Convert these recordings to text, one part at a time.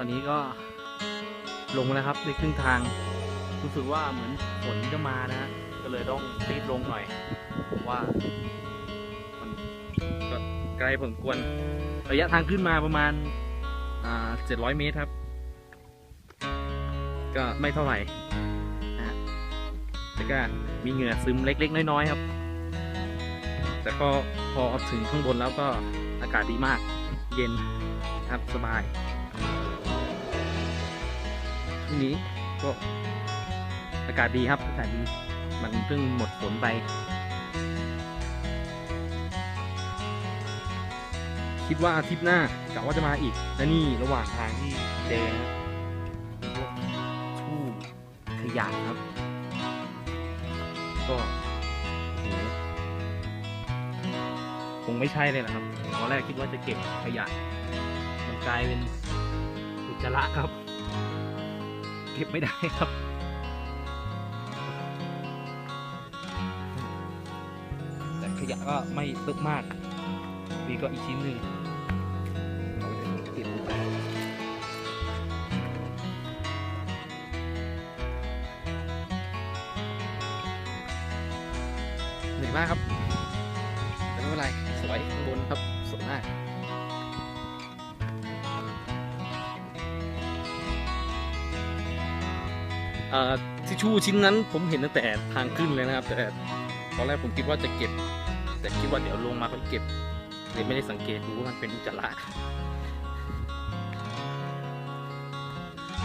อนนี้ก็ลงมาแล้วครับในครึ่งทาง รู้สึกว่าเหมือนฝนจะมานะฮะก็เลยต้องรีบลงหน่อยเพราะว่า มันก็ไกลพอสมควรระยะทางขึ้นมาประมาณอ่า700 เมตรครับ ก็ไม่เท่าไหร่นะฮะแต่ก็มีเหงื่อซึมเล็ก ๆ น้อย ๆ ครับ แต่ก็พอถึงข้างบนแล้วก็อากาศดีมาก เย็นครับสบาย นี้ก็อากาศดีครับอากาศดีมันเพิ่งหมดฝนไป คิดว่าอาทิตย์หน้ากะว่าจะมาอีก และนี่ระหว่างทางที่เจอนะพวกชู่ขยะครับ ก็โหคงไม่ใช่เลยนะครับตอนแรกคิดว่าจะเก็บขยะมันกลายเป็นอุจจาระครับ ก็บไม่ได้ครับแต่ขยะก็ไม่ตึกมากนี่ก็อีกชิ้นหนึ่ง ทิชชู่ชิ้นนั้นผมเห็นตั้งแต่ทางขึ้นเลยนะครับ แต่ตอนแรกผมคิดว่าจะเก็บ แต่คิดว่าเดี๋ยวลงมาค่อยเก็บเลยไม่ได้สังเกตดูว่ามันเป็นอุจจาระ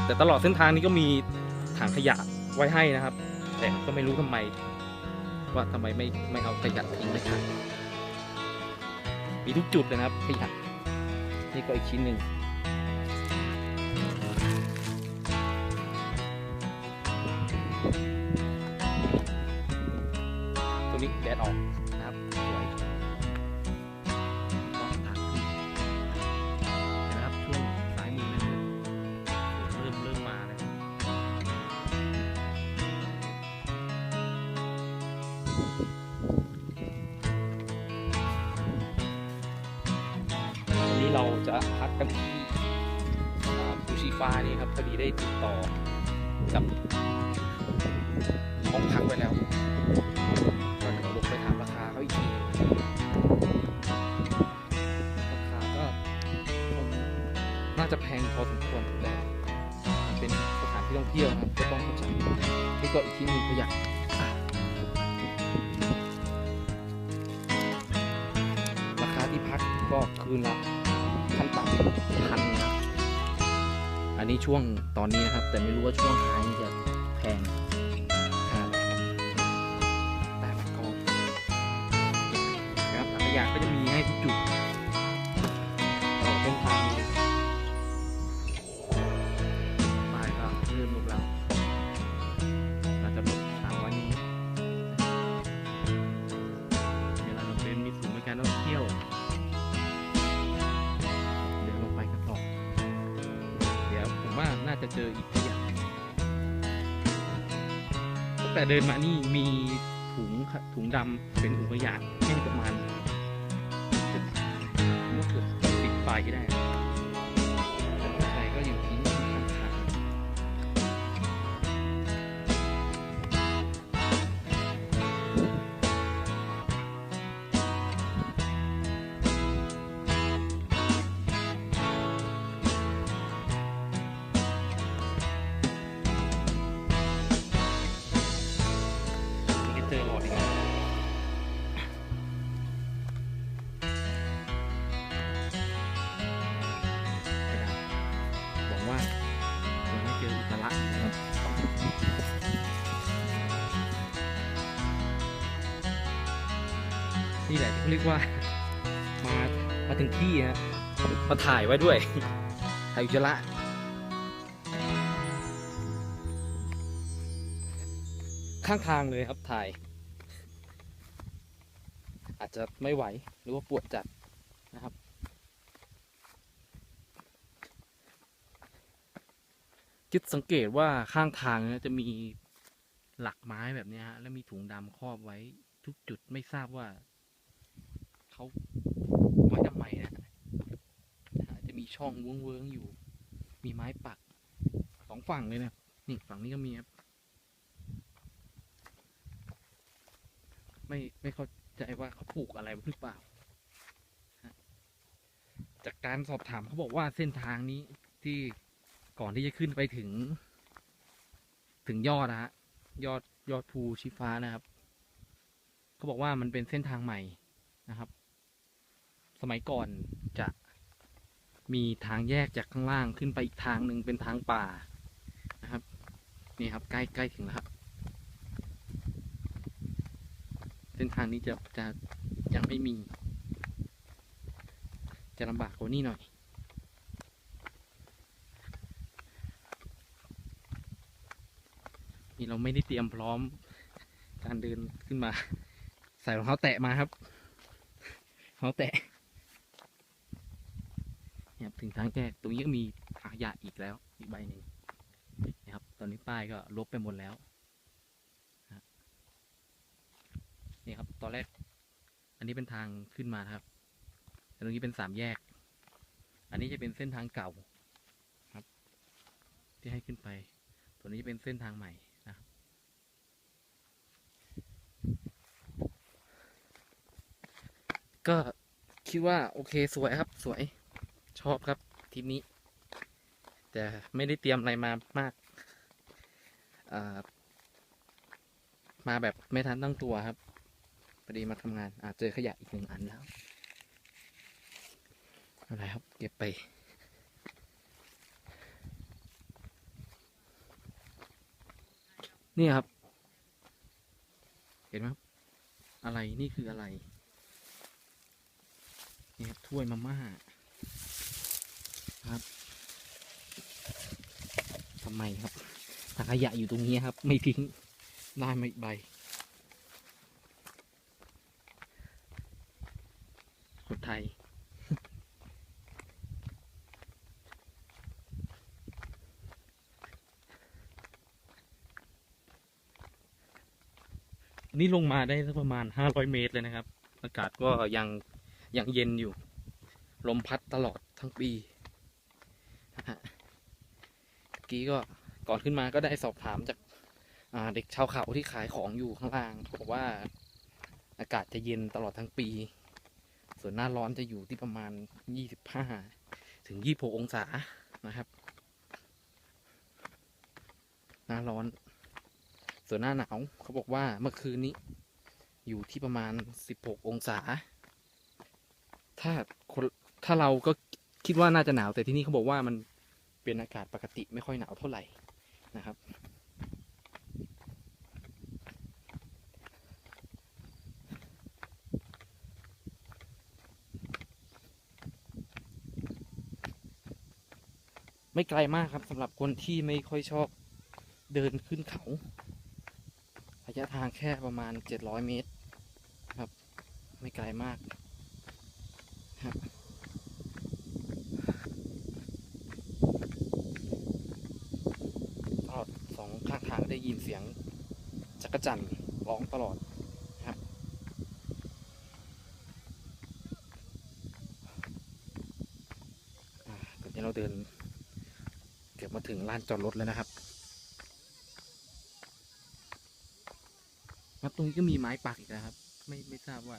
แต่ตลอดเส้นทางนี้ก็มีถังขยะไว้ให้นะครับ แต่ก็ไม่รู้ทำไม ว่าทำไมไม่ไม่เอาขยะทิ้งในถังมีทุกจุดเลยนะครับขยะนี่ก็อีกชิ้นหนึ่ง แดดออกนะครับสวยก็ทางขึ้นเห็นะครับช่วงซ้ายมือนะครับฝนเริ่มเริ่มมาแล้ววันนี้เราจะพักกันที่อ่าภูชีฟ้านี่ครับพอดีได้ติดต่อกับห้องพักไว้แล้ว น่าจะแพงพอสมควรแต่มันเป็นสถานที่ท่องเที่ยวนะครับก็ต้องเข้าใจนี่ก็อีกที่หนึ่งอะราคาที่พักก็คืนละขั้นต่ำพันนะอันนี้ช่วงตอนนี้นะครับ แต่ไม่รู้ว่าช่วงท้ายจะแพงขนาดไหนแต่ละกองนะครับถังขยะก็จะมี เจออีกขยะตั้งแต่เดินมานี่มีถุงถุงดำเป็นถุงขยะแค่ประมาณเกือบเกือบสิบใบก็ได้ นี่แหละที่เขาเรียกว่า มามาถึงที่ฮะมาถ่ายไว้ด้วย ถ่ายอุจจาระข้างทางเลยครับถ่าย อาจจะไม่ไหวหรือว่าปวดจัดนะครับคิดสังเกตว่าข้างทางนะจะมีหลักไม้แบบนี้ฮะ แล้วมีถุงดำครอบไว้ทุกจุดไม่ทราบว่า เขาไว้ทำไมนะจะมีช่องเวิ้งๆอยู่ มีไม้ปักสองฝั่งเลยนะนี่ฝั่งนี้ก็มีครับไม่ไม่เข้าใจว่าเขาปลูกอะไรหรือเปล่า จากการสอบถามเขาบอกว่าเส้นทางนี้ที่ก่อนที่จะขึ้นไปถึง ถึงยอดนะฮะยอดยอดภูชีฟ้านะครับ เขาบอกว่ามันเป็นเส้นทางใหม่นะครับ มัยก่อนจะมีทางแยกจากข้างล่างขึ้นไปอีกทางหนึ่งเป็นทางป่านะครับ นี่ครับใกล้ใกล้ถึงแล้วครับเส้นทางนี้จะจะยังไม่มี จะลำบากกว่านี้หน่อยนี่เราไม่ได้เตรียมพร้อมการเดินขึ้นมา ใส่รองเท้าแตะมาครับรองเท้าแตะ เนี่ยถึงทางแยกตรงนี้ก็มีขยะอีกแล้วอีกใบหนึ่งนะครับ ตอนนี้ป้ายก็ลบไปหมดแล้วนี่ครับตอนแรก อันนี้เป็นทางขึ้นมาครับตรงนี้เป็นสามแยก อันนี้จะเป็นเส้นทางเก่าครับ ที่ให้ขึ้นไป ตัวนี้จะเป็นเส้นทางใหม่นะครับก็คิดว่าโอเคสวยครับสวย อบครับทริปนี้ แต่ไม่ได้เตรียมอะไรมามากมาแบบไม่ทันตั้งตัวครับพอดีมาทำงานอาเจอขยะอีกหนึ่งอันแล้วอะไรครับ เก็บไปนี่ครับ เห็นไหมครับ อะไรนี่คืออะไร นี่ครับถ้วยมาม่า ครับทำไมครับถังขยะอยู่ตรงนี้ครับ ไม่ทิ้งได้ไม่ใบคนไทยนี่ลงมาได้สักประมาณห้าร้อยเมตรเลยนะครับ อากาศก็ยังยังเย็นอยู่ ลมพัดตลอดทั้งปี กี้ก็ก่อนขึ้นมาก็ได้สอบถามจากาเด็กชาวเขาที่ขายของอยู่ข้างล่างเขาบอกว่าอากาศจะเย็นตลอดทั้งปี ส่วนหน้าร้อนจะอยู่ที่ประมาณยี่สิบห้าถึงยี่หกองศานะครับ หน้าร้อน ส่วนหน้าหนาวเขาบอกว่าเมื่อคืนนี้ อยู่ที่ประมาณสิบหกองศา ถ้าคนถ้าเราก็คิดว่าน่าจะหนาวแต่ที่นี่เขาบอกว่ามัน เป็นอากาศปกติไม่ค่อยหนาวเท่าไหร่นะครับ ไม่ไกลมากครับสำหรับคนที่ไม่ค่อยชอบเดินขึ้นเขาระยะทางแค่ประมาณ 700 เมตร ครับ ไม่ไกลมากครับตลอดสองข้างทาง ได้ยินเสียงจักรจันทร์ร้องตลอดครับ ตอนนี้เราเดิน เกือบมาถึงลานจอดรถแล้วนะครับครับตรงนี้ก็มีไม้ปักอีกนะครับ ไม่ไม่ทราบว่า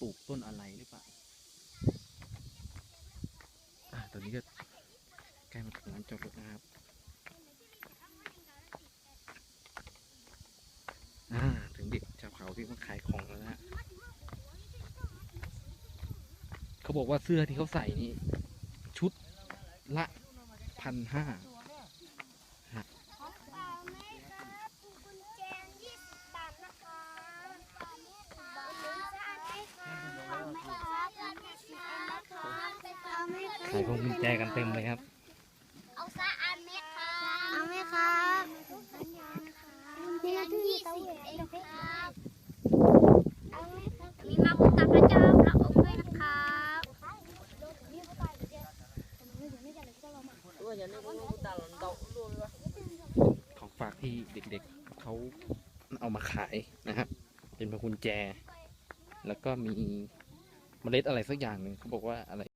ปลูกต้นอะไรหรือเปล่าตอนนี้ก็ใกล้มาถึงร้านจอดรถนะครับอ่าถึงเด็กชาวเขาที่มาขายของแล้วนะฮะ เขาบอกว่าเสื้อที่เขาใส่นี่ชุดละพันห้าของเปล่าไหมครับกุญแจยี่สิบบาทนะคะของหรือจะเอาไหมครับเอาไหมครับยี่สิบอันนะครับเอาไหมครัขายพวงกุญแจกันเต็มเลยครับเอาซะอันไหมครับ เอาไหมครับกุญแจยี่สิบเองครับ เอาไหมครับมีมาคุณตาพระเจ้าพระองค์ด้วยนะครับ ของฝากที่เด็กๆเขาเอามาขายนะครับ กุญแจ แล้วก็มีเมล็ดอะไรสักอย่างหนึ่งเขาบอกว่าอะไร